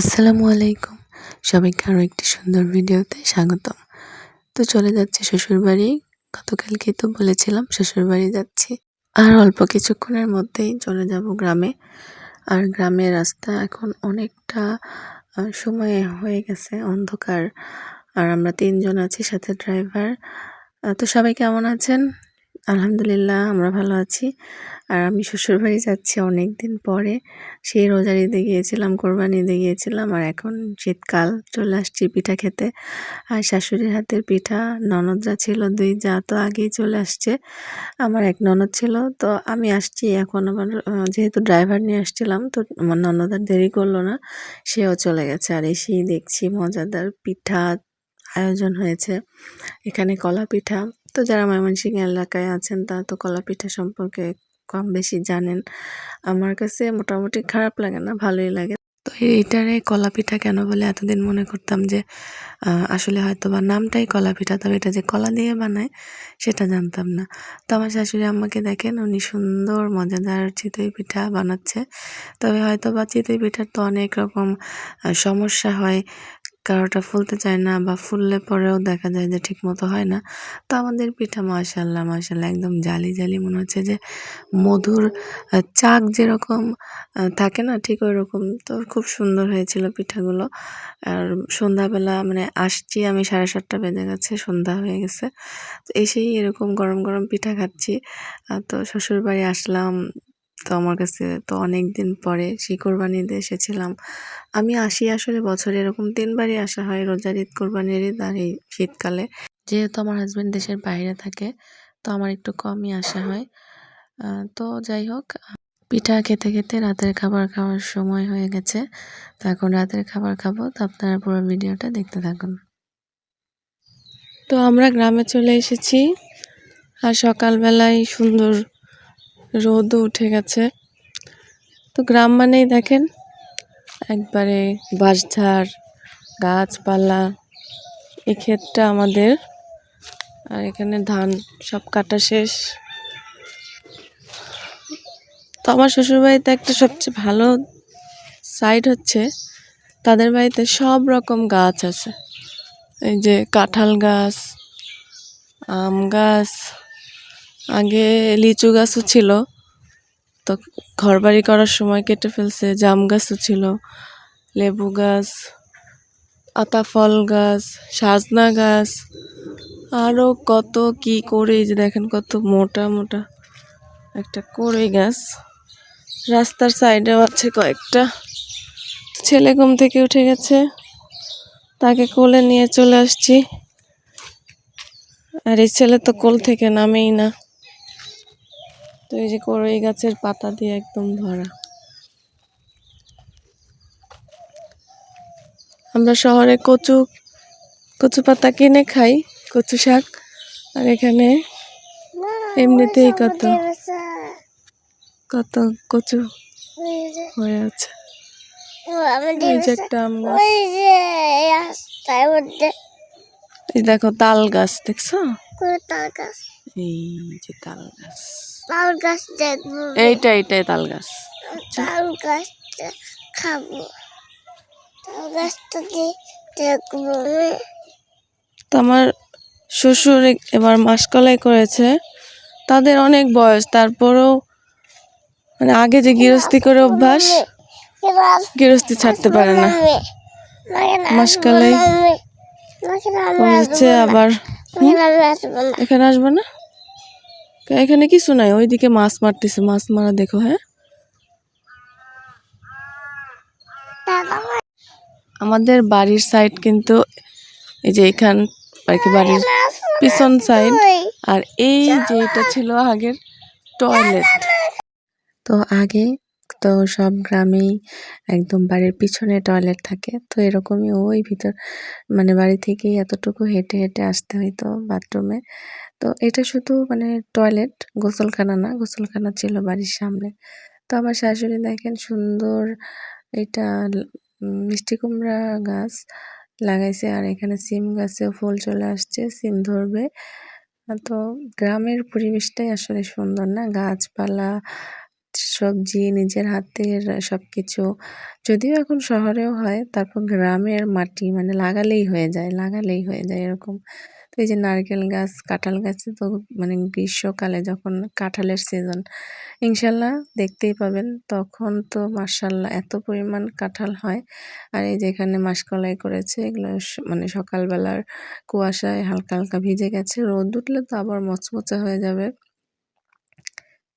আসসালামু আলাইকুম। সবাইকে আরও একটি সুন্দর ভিডিওতে স্বাগতম। তো চলে যাচ্ছে শ্বশুরবাড়ি গতকালকে তো বলেছিলাম শ্বশুরবাড়ি যাচ্ছি। আর অল্প কিছুক্ষণের মধ্যেই চলে যাব গ্রামে। আর গ্রামের রাস্তা এখন অনেকটা সময় হয়ে গেছে, অন্ধকার। আর আমরা তিনজন আছি, সাথে ড্রাইভার। তো সবাই কেমন আছেন? আলহামদুলিল্লাহ আমরা ভালো আছি। আর আমি শ্বশুরবাড়ি যাচ্ছি অনেক দিন পরে। সেই রোজার ঈদে গিয়েছিলাম কোরবানি ঈদে গিয়েছিলাম আর এখন শীতকাল চলে আসছি পিঠা খেতে। আর শাশুড়ির হাতের পিঠা ননদরা ছিল দুই যা তো আগেই চলে আসছে। আমার এক ননদ ছিল তো আমি আসছি এখন আহ, যেহেতু ড্রাইভার নিয়ে আসছিলাম তো আমার ননদ আর দেরি করল না সেও চলে গেছে। আর এসেই দেখছি মজাদার পিঠা আয়োজন হয়েছে। এখানে কলা পিঠা তো যারা ময়মনসিংহ এলাকায় আছেন, তারা তো কলা পিঠা সম্পর্কে কম বেশি জানেন। আমার কাছে মোটামুটি খারাপ লাগে না, ভালোই লাগে। তো এইটারে কলা পিঠা কেন বলে এতদিন মনে করতাম যে আসলে হয়তো বা নামটাই কলা পিঠা তবে এটা যে কলা দিয়ে বানায়, সেটা জানতাম না। তো আমার শাশুড়ি আম্মাকে দেখেন, উনি সুন্দর, মজাদার চিতই পিঠা বানাচ্ছে। তবে হয়তো বা চিতই পিঠার তো অনেক রকম সমস্যা হয়। কারোটা ফুলতে চায় না বা ফুললে পরেও দেখা যায় যে ঠিক মতো হয় না। তো আমাদের পিঠা মাশাল্লাহ মাশাল্লাহ একদম জালি জালি মনে হচ্ছে যে মধুর চাক যেরকম থাকে না ঠিক ওই রকম তো খুব সুন্দর হয়েছিল পিঠাগুলো। আর সন্ধ্যাবেলা মানে আসছি আমি সাড়ে সাতটা বেজে গেছে, সন্ধ্যা হয়ে গেছে। তো এসেই এরকম গরম গরম পিঠা খাচ্ছি। তো শ্বশুরবাড়ি আসলাম তো আমার কাছে তো অনেক দিন পরে সেই কোরবানিতে এসেছিলাম। আমি আসি আসলে বছরে এরকম তিনবারই আসা হয়, রোজার ঈদ কোরবানির ঈদ আর এই শীতকালে। যেহেতু আমার হাজব্যান্ড দেশের বাইরে থাকে, তো আমার একটু কমই আসা হয়। তো যাই হোক, পিঠা খেতে খেতে রাতের খাবার খাওয়ার সময় হয়ে গেছে। তো এখন রাতের খাবার খাব, তো আপনারা পুরো ভিডিওটা দেখতে থাকুন। তো আমরা গ্রামে চলে এসেছি। আর সকালবেলায় সুন্দর রোদও উঠে গেছে। তো গ্রাম মানেই দেখেন, একবারে বাঁশঝাড়, গাছপালা এই আমাদের। আর এখানে ধান সব কাটা শেষ। তো আমার শ্বশুরবাড়িতে একটা সবচেয়ে ভালো সাইড হচ্ছে, তাদের বাড়িতে সব রকম গাছ আছে। এই যে কাঁঠাল গাছ, আম গাছ আগে লিচু গাছও ছিল, তো ঘরবাড়ি করার সময় কেটে ফেলছে, জাম গাছও ছিল, লেবু গাছ আতা ফল গাছ, সাজনা গাছ আরও কত কি করে যে দেখেন কত মোটা মোটা একটা কড়ই গাছ। রাস্তার সাইডেও আছে কয়েকটা। ছেলে ঘুম থেকে উঠে গেছে, তাকে কোলে নিয়ে চলে আসছি। আর এই ছেলে তো কোল থেকে নামেই না। তো এই যে কড়ই গাছের পাতা দিয়ে একদম ভরা। আমরা শহরে কচু কচু পাতা কিনে খাই কচু শাক। আর এখানে এমনিতেই কত কত কচু হয়ে আছে। এই যে একটা আম গাছ। ওই যে রাস্তার মধ্যে এই দেখো তাল গাছ দেখছ? তাল গাছ। এই যে তাল গাছ। তাল গাছ দেখব। এইটা এইটাই তাল গাছ তাল গাছটা খাব। তাল গাছটা দিয়ে দেখব। তো আমার শ্বশুর এবার মাসকলাই করেছে। তাদের অনেক বয়স তারপরেও মানে আগে যে গৃহস্থী করে অভ্যাস গৃহস্থী ছাড়তে পারে না। মাসকালাই করেছে আবার এখানে আসব না? এখানে কিছু নাই, ওইদিকে মাছ মারতেছে, মাছ মারা দেখো হ্যাঁ? আমাদের বাড়ির সাইড কিন্তু এই যে এখান, আর কি বাড়ির পিছন সাইড আর এই যে এটা ছিল আগের টয়লেট তো আগে তো সব গ্রামেই একদম বাড়ির পিছনে টয়লেট থাকে। তো এরকমই ওই ভিতর মানে বাড়ি থেকেই এতটুকু হেঁটে হেঁটে আসতে হইতো বাথরুমে তো এটা শুধু মানে টয়লেট গোসলখানা না, গোসলখানা ছিল বাড়ির সামনে। তো আমার শাশুড়ি দেখেন সুন্দর এটা মিষ্টি কুমড়া গাছ লাগাইছে আর এখানে সিম গাছেও ফুল চলে আসছে, সিম ধরবে। তো গ্রামের পরিবেশটাই আসলে সুন্দর না? গাছপালা সবজি, নিজের হাতের সবকিছু। যদিও এখন শহরেও হয়, তারপর গ্রামের মাটি মানে লাগালেই হয়ে যায়, লাগালেই হয়ে যায় এরকম। তো এই যে নারকেল গাছ, কাঁঠাল গাছে তো মানে গ্রীষ্মকালে যখন কাঁঠালের সিজন ইনশাল্লাহ দেখতেই পাবেন, তখন তো মার্শাল্লাহ এত পরিমাণ কাঁঠাল হয়। আর এই যেখানে মাসকলাই করেছে, এগুলো মানে সকালবেলার কুয়াশায় হালকা হালকা ভিজে গেছে, রোদ উঠলে তো আবার মচমচে হয়ে যাবে।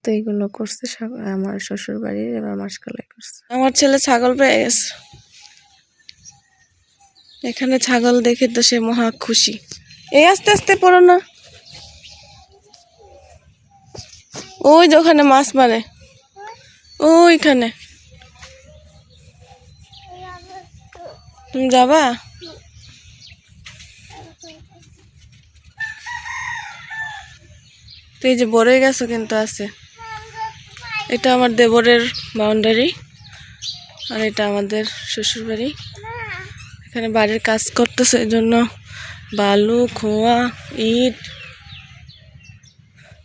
তো এইগুলো করছে আমার শ্বশুর বাড়ির এবার মাসকলাই করছে। আমার ছেলে ছাগল পেয়ে গেছে। এখানে ছাগল দেখে তো সে মহা খুশি। এই আস্তে আস্তে পড়ো না। ওই ওখানে মাছ মারে। ওইখানে। তুমি যাবা? তুই যে বড়ই গেছো কিন্তু আছে। এটা আমার দেবরের বাউন্ডারি আর এটা আমাদের শ্বশুর বাড়ি এখানে বাড়ির কাজ করতেছে, এই জন্য বালু, খোয়া, ইট,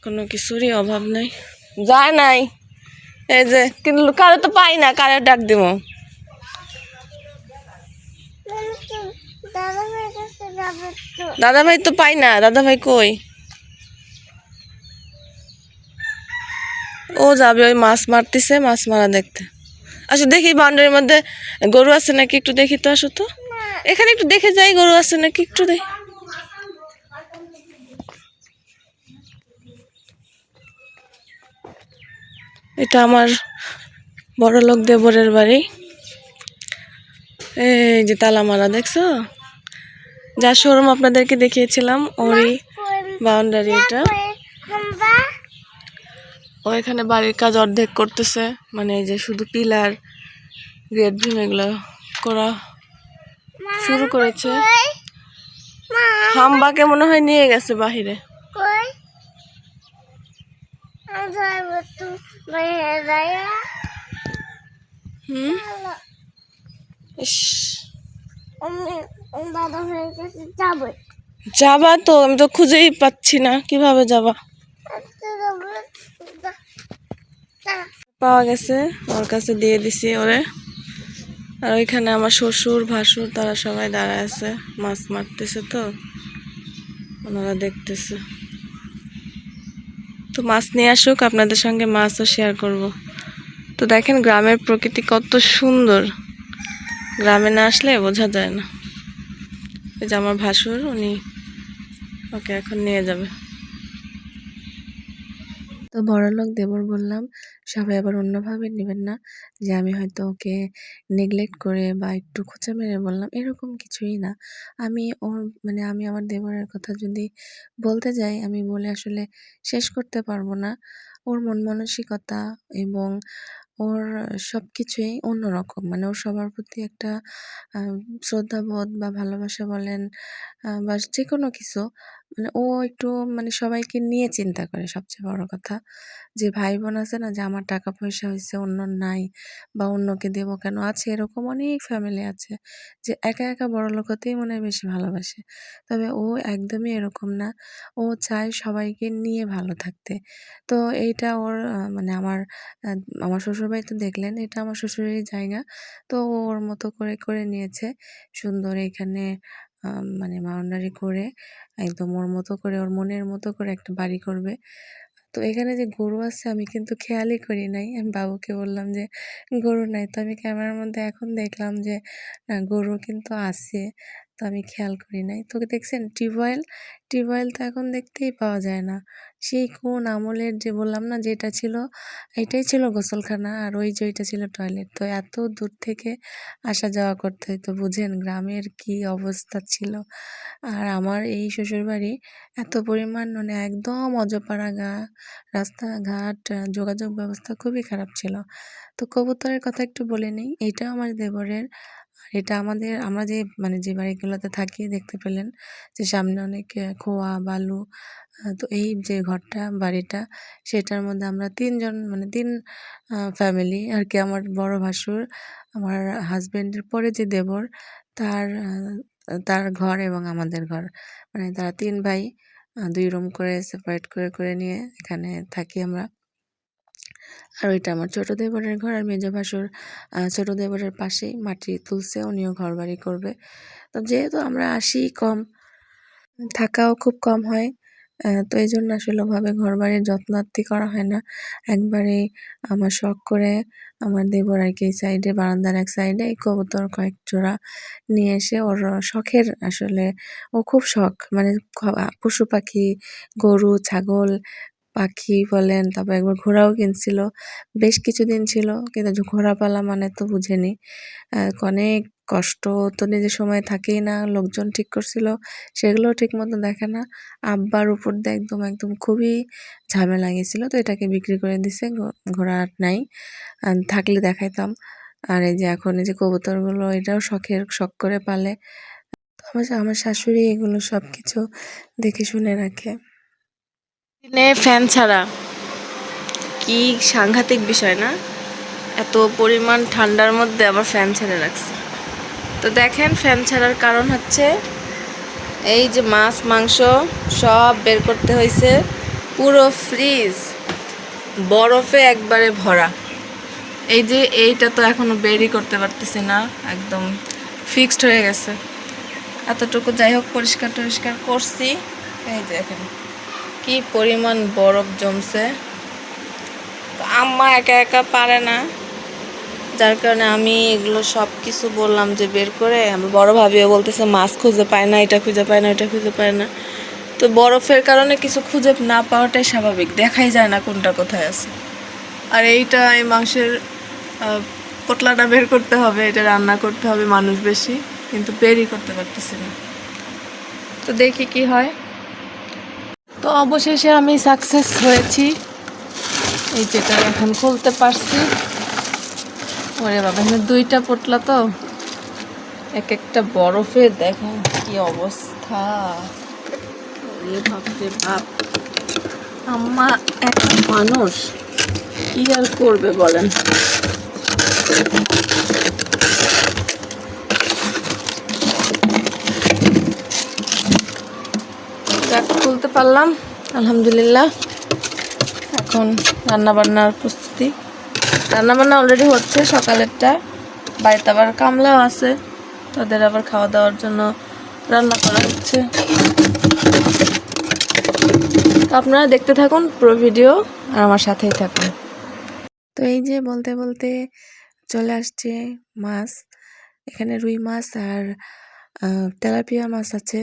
কোনো কিছুরই অভাব নাই। যায় নাই। এই যে, কিন্তু কারও তো পাই না, কারও ডাক দিব। দাদা ভাই তো। পাই না দাদা ভাই কই? ও যাবে ওই মাছ মারতেছে মাছ মারা দেখতে। আচ্ছা দেখি বাউন্ডারির মধ্যে গরু আছে নাকি একটু দেখি তো আসো তো। এখানে একটু দেখে যাই গরু আছে নাকি একটু দেখি। এটা আমার বড় লোক দেবরের বাড়ি। এই যে তালা মারা দেখছ? যা শোরুম আপনাদেরকে দেখিয়েছিলাম ওই বাউন্ডারি এটা। ও এখানে বাড়ির কাজ অর্ধেক করতেছে মানে এই যে শুধু পিলার গ্রেড ভিম এগুলো করা শুরু করেছে। হাম্বাকে মনে হয় নিয়ে গেছে বাহিরে। যাব তো বাইরে হুম? ইস, আমি যাব তো আমি তো খুঁজেই পাচ্ছি না কীভাবে যাবা? পাওয়া গেছে, ওর কাছে দিয়ে দিছি ওরে। আর ওইখানে আমার শ্বশুর, ভাসুর, তারা সবাই দাঁড়ায় আছে, মাছ মারতেছে তো, ওনারা দেখতেছে। তো মাছ নিয়ে আসুক, আপনাদের সঙ্গে মাছও শেয়ার করব। তো দেখেন গ্রামের প্রকৃতি কত সুন্দর। গ্রামে না আসলে বোঝা যায় না। ওই যে আমার ভাসুর, উনি ওকে এখন নিয়ে যাবে। তো বড়লোক দেবর বললাম, সবাই আবার অন্যভাবে নেবেন না? যে আমি হয়তো ওকে নেগলেক্ট করে বা একটু খোঁচা মেরে বললাম, এরকম কিছুই না। আমি ওর মানে আমি আমার দেবরের কথা যদি বলতে যাই, আমি বলে আসলে শেষ করতে পারব না। ওর মন মানসিকতা এবং ওর সব কিছুই অন্যরকম। মানে ওর সবার প্রতি একটা শ্রদ্ধাবোধ বা ভালোবাসা বলেন বা যে কোনো কিছু মানে ও একটু মানে সবাইকে নিয়ে চিন্তা করে সবচেয়ে বড় কথা। যে ভাই বোন আছে না, যে আমার টাকা পয়সা হয়েছে অন্য নাই বা অন্যকে দেবো কেন? আছে এরকম অনেক ফ্যামিলি আছে যে একা একা বড় লোক হতেই মনে হয় বেশি ভালোবাসে। তবে ও একদমই এরকম না। ও চায় সবাইকে নিয়ে ভালো থাকতে। তো এইটা ওর মানে আমার আমার শ্বশুরবাড়ি তো দেখলেন, এটা আমার শ্বশুরেরই জায়গা। তো ওর মতো করে করে নিয়েছে। সুন্দর এখানে মানে বাউন্ডারি করে, একদম ওর মতো করে, ওর মনের মতো করে একটা বাড়ি করবে। তো এখানে যে গরু আছে আমি কিন্তু খেয়ালই করি নাই। আমি বাবুকে বললাম যে, গরু নাই। তো আমি ক্যামেরার মধ্যে এখন দেখলাম যে না গরু কিন্তু আছে। তো আমি খেয়াল করি নাই। তোকে দেখছেন, টিউবওয়েল টিউবওয়েল তো এখন দেখতেই পাওয়া যায় না। সেই কোন আমলের যে বললাম না, যেটা ছিল, এটাই ছিল গোসলখানা আর ওই যে ওইটা ছিল টয়লেট। তো এত দূর থেকে আসা যাওয়া করতে হতো বুঝেন গ্রামের কি অবস্থা ছিল। আর আমার এই শ্বশুরবাড়ি এত পরিমাণ মানে একদম অজপাড়া গা, রাস্তাঘাট, যোগাযোগ ব্যবস্থা খুবই খারাপ ছিল। তো কবুতরের কথা একটু বলে নিই, এটাও আমার দেবরের এটা আমাদের, আমরা যে মানে যে বাড়িগুলোতে থাকি দেখতে পেলেন যে সামনে অনেক খোয়া, বালু তো এই যে ঘরটা, বাড়িটা, সেটার মধ্যে আমরা তিনজন মানে তিন ফ্যামিলি আর কি আমার বড় ভাসুর, আমার হাজবেন্ডের পরে যে দেবর, তার তার ঘর এবং আমাদের ঘর। মানে তারা তিন ভাই দুই রুম করে সেপারেট করে করে নিয়ে এখানে থাকি আমরা। আর ওইটা আমার ছোট দেবরের ঘর আর মেজো ভাসুর ছোট দেবরের পাশেই মাটি তুলছে, উনিও ঘর বাড়ি করবে। তো যেহেতু আমরা আসি কম, থাকাও খুব কম হয় তো এই জন্য আসলে ওভাবে ঘর বাড়ির যত্নার্থী করা হয় না। একবারে আমার শখ করে আমার দেবর আর কি সাইডে, বারান্দার এক সাইডে এই কবুতর কয়েক জোড়া নিয়ে এসে ওর শখের আসলে, ও খুব শখ। মানে পশু পাখি, গরু, ছাগল পাখি বলেন, তারপর একবার ঘোড়াও কিনছিল। বেশ কিছুদিন ছিল, কিন্তু ঘোড়া পালা মানে তো বুঝেনি। অনেক কষ্ট তো নিজের সময় থাকেই না, লোকজন ঠিক করছিল, সেগুলোও ঠিক মতো দেখে না। আব্বার উপর দিয়ে একদম একদম খুবই ঝামেলা গেছিল, তো এটাকে বিক্রি করে দিছে ঘোড়া নাই। থাকলে দেখাইতাম। আর এই যে এখন এই যে কবুতরগুলো, এটাও শখের, শখ করে পালে। আমার শাশুড়ি এগুলো সব কিছু দেখে শুনে রাখে। দিনে ফ্যান ছাড়া। কি সাংঘাতিক বিষয় না? এত পরিমাণ ঠান্ডার মধ্যে আবার ফ্যান ছেড়ে রাখছে। তো দেখেন, ফ্যান ছাড়ার কারণ হচ্ছে এই যে মাছ, মাংস সব বের করতে হয়েছে পুরো ফ্রিজ বরফে একবারে ভরা। এই যে এইটা তো এখনও বেরই করতে পারতেছি না, একদম ফিক্সড হয়ে গেছে। এতটুকু যাই হোক পরিষ্কার টরিষ্কার করছি। এই যে দেখেন। কি পরিমাণ বরফ জমছে? আম্মা একা একা পারে না। যার কারণে আমি এগুলো সব কিছু বললাম যে বের করে। আমার বড় ভাবিও বলতেছে, মাছ খুঁজে পায় না, এটা খুঁজে পায় না এটা খুঁজে পায় না। তো বরফের কারণে কিছু খুঁজে না পাওয়াটাই স্বাভাবিক। দেখাই যায় না কোনটা কোথায় আছে। আর এইটা এই মাংসের পোটলাটা বের করতে হবে, এটা রান্না করতে হবে মানুষ বেশি, কিন্তু বেরই করতে পারতেছি না। তো দেখি কি হয়। তো অবশেষে আমি সাকসেস হয়েছি। এই যেটা এখন খুলতে পারছি। ওরে বাবা, এখানে দুইটা পোটলা তো। এক একটা বরফের দেখেন কি অবস্থা। বাপরে বাপ আম্মা এক মানুষ কি আর করবে বলেন যাক খুলতে পারলাম, আলহামদুলিল্লাহ। এখন রান্না বান্নার প্রস্তুতি। রান্না বান্না অলরেডি হচ্ছে, সকালেরটা। বাড়িতে আবার কামলাও আছে, তাদের আবার খাওয়া দাওয়ার জন্য রান্না করা হচ্ছে। আপনারা দেখতে থাকুন পুরো ভিডিও আর আমার সাথেই থাকুন। তো এই যে বলতে বলতে চলে আসছে মাছ। এখানে রুই মাছ আর তেলাপিয়া মাছ আছে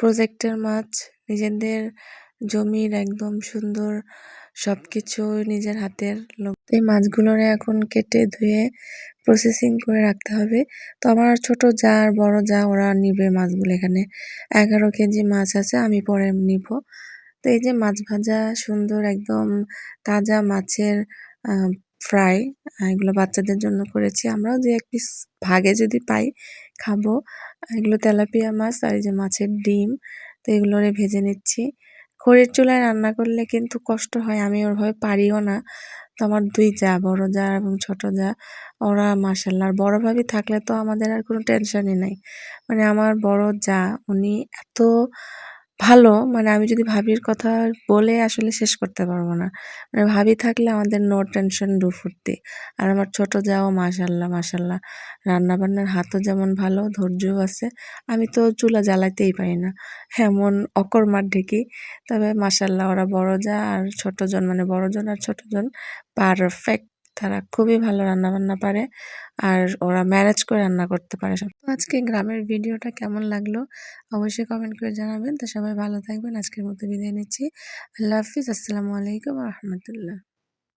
প্রজেক্টের মাছ। নিজেদের জমির একদম সুন্দর সব সবকিছু নিজের হাতের লোক। এই মাছগুলোরে এখন কেটে ধুয়ে প্রসেসিং করে রাখতে হবে। তো আমার ছোট যা আর বড় যা ওরা নিবে মাছগুলো এখানে। এগারো কেজি মাছ আছে, আমি পরে নিব। তো এই যে মাছ ভাজা সুন্দর একদম তাজা মাছের ফ্রাই এগুলো বাচ্চাদের জন্য করেছি। আমরাও দু এক পিস ভাগে যদি পাই, খাব। এগুলো তেলাপিয়া মাছ আর এই যে মাছের ডিম। তো এগুলোরে ভেজে নিচ্ছি। খড়ির চুলায় রান্না করলে কিন্তু কষ্ট হয়, আমি ওরভাবে পারিও না। তো আমার দুই যা, বড় যা এবং ছোট যা, ওরা মার্শাল্লাহ বড় ভাবি থাকলে তো আমাদের আর কোনো টেনশনই নাই। মানে আমার বড় যা, উনি এত ভালো মানে আমি যদি ভাবির কথা বলে আসলে শেষ করতে পারব না। মানে ভাবি থাকলে আমাদের নো টেনশন ডু ফুর্তি। আর আমার ছোট যাও, মাশাল্লাহ মাশাল্লাহ। রান্না বান্নার হাতও যেমন ভালো, ধৈর্যও আছে। আমি তো চুলা জ্বালাতেই পারি না। এমন অকর্মার ঢেকি। তবে মাশাল্লাহ, ওরা বড় যা আর ছোটজন মানে বড়জন আর ছোটজন পারফেক্ট তারা খুবই ভালো রান্না বান্না পারে আর ওরা ম্যানেজ করে রান্না করতে পারে সব। আজকে গ্রামের ভিডিওটা কেমন লাগল অবশ্যই কমেন্ট করে জানাবেন। তো সবাই ভালো থাকবেন। আজকের মতো বিদায় নিচ্ছি। আল্লাহ হাফিজ। আসসালামু আলাইকুম রহমতুল্লাহ।